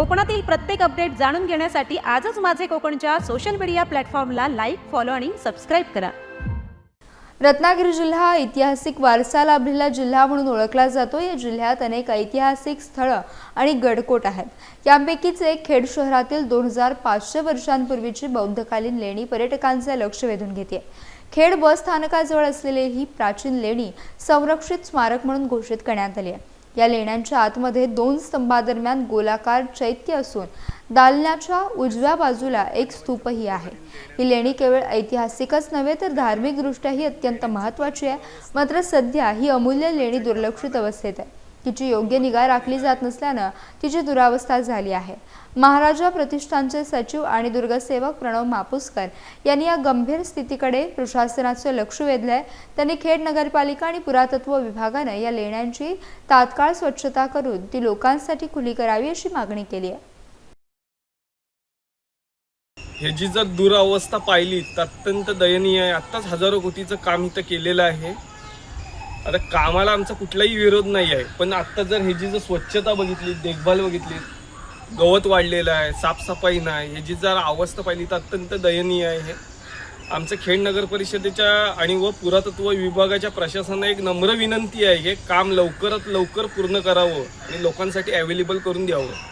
कोकणातील प्रत्येक अपडेट जाणून घेण्यासाठी आजच माझे कोकणच्या सोशल मीडिया प्लॅटफॉर्मला लाईक फॉलो आणि सबस्क्राईब करा. रत्नागिरी जिल्हा हा ऐतिहासिक वारसा लाभलेला जिल्हा म्हणून ओळखला जातो. या जिल्ह्यात अनेक ऐतिहासिक स्थळं आणि गडकोट आहेत. यापैकीच एक खेड शहरातील दोन हजार पाचशे वर्षांपूर्वीची बौद्धकालीन लेणी पर्यटकांचे लक्ष वेधून घेते. खेड बस स्थानकाजवळ असलेली ही प्राचीन लेणी संरक्षित स्मारक म्हणून घोषित करण्यात आली आहे. या लेण्यांच्या आतमध्ये दोन स्तंभादरम्यान गोलाकार चैत्य असून दालनाच्या उजव्या बाजूला एक स्तूपही आहे. ही लेणी केवळ ऐतिहासिकच नव्हे तर धार्मिकदृष्ट्याही अत्यंत महत्त्वाची आहे. मात्र सध्या ही अमूल्य लेणी दुर्लक्षित अवस्थेत आहे. तिची योग्य निगा राखली जात नसल्यानं तिची दुरावस्था झाली आहे. महाराजा प्रतिष्ठानचे सचिव आणि दुर्गसेवक प्रणव मापुसकर यांनी या गंभीर स्थितीकडे प्रशासनाचं लक्ष वेधलंय. त्यांनी खेड नगरपालिका आणि पुरातत्व विभागानं या लेण्यांची तात्काळ स्वच्छता करून ती लोकांसाठी खुली करावी अशी मागणी केली आहे. ह्याची जर दुरावस्था पाहिली तर अत्यंत दयनीय आहे. आत्ताच हजारो कोटीचं काम इथं केलेलं आहे. आता कामाला आमचा कुठलाही विरोध नाही आहे पण आत्ता जर ह्याची जर स्वच्छता बघितली देखभाल बघितली गवत वाढलेलं आहे साफसफाई नाही ह्याची जर अवस्था पाहिली तर अत्यंत दयनीय आहे हे आमचं खेड नगर परिषदेच्या आणि व पुरातत्व विभागाच्या प्रशासनाला एक नम्र विनंती आहे हे काम लवकरात लवकर पूर्ण करावं आणि लोकांसाठी अवेलेबल करून द्यावं